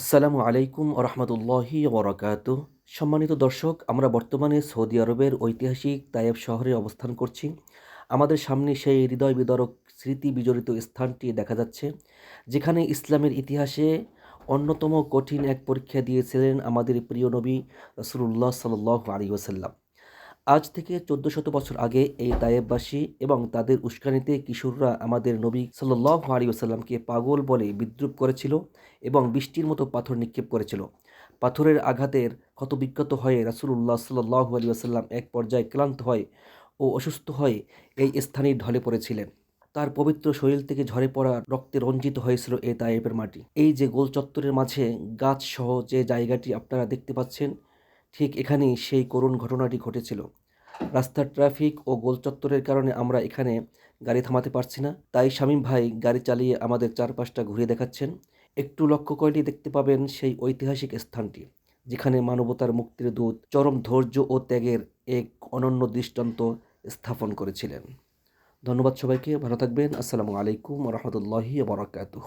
আসসালামু আলাইকুম রহমতুল্লাহি ওরাকাত সম্মানিত দর্শক, আমরা বর্তমানে সৌদি আরবের ঐতিহাসিক তায়েব শহরে অবস্থান করছি। আমাদের সামনে সেই হৃদয় বিদারক স্মৃতি বিজড়িত স্থানটি দেখা যাচ্ছে, যেখানে ইসলামের ইতিহাসে অন্যতম কঠিন এক পরীক্ষা দিয়েছিলেন আমাদের প্রিয় নবী রসুল্লাহ সাল আলী ওসাল্লাম আজ থেকে চোদ্দ শত বছর আগে এই তায়েববাসী এবং তাদের উস্কানিতে কিশোররা আমাদের নবী সাল্লাহ আলী ওসাল্লামকে পাগল বলে বিদ্রুপ করেছিল এবং বৃষ্টির মতো পাথর নিক্ষেপ করেছিল। পাথরের আঘাতের ক্ষতবিক্ষত হয়ে রাসুল্লাহ সাল্লাহ আলী এক পর্যায়ে ক্লান্ত হয় ও অসুস্থ হয়ে এই স্থানেই ঢলে পড়েছিলেন। তার পবিত্র শরীর থেকে ঝরে পড়া রক্তে রঞ্জিত হয়েছিল এই তায়েবের মাটি। এই যে গোল চত্বরের মাঝে গাছ সহ যে জায়গাটি আপনারা দেখতে পাচ্ছেন ঠিক এখানেই সেই করুণ ঘটনাটি ঘটেছিল। রাস্তার ট্রাফিক ও গোল চত্বরের কারণে আমরা এখানে গাড়ি থামাতে পারছি না। তাই শামীম ভাই গাড়ি চালিয়ে আমাদের চারপাশটা ঘুরিয়ে দেখাচ্ছেন। একটু লক্ষ্য করলেই দেখতে পাবেন সেই ঐতিহাসিক স্থানটি, যেখানে মানবতার মুক্তির দূত চরম ধৈর্য ও ত্যাগের এক অনন্য দৃষ্টান্ত স্থাপন করেছিলেন। ধন্যবাদ সবাইকে, ভালো থাকবেন। আসসালামু আলাইকুম রহমতুল্লাহি বরাকাতুহ।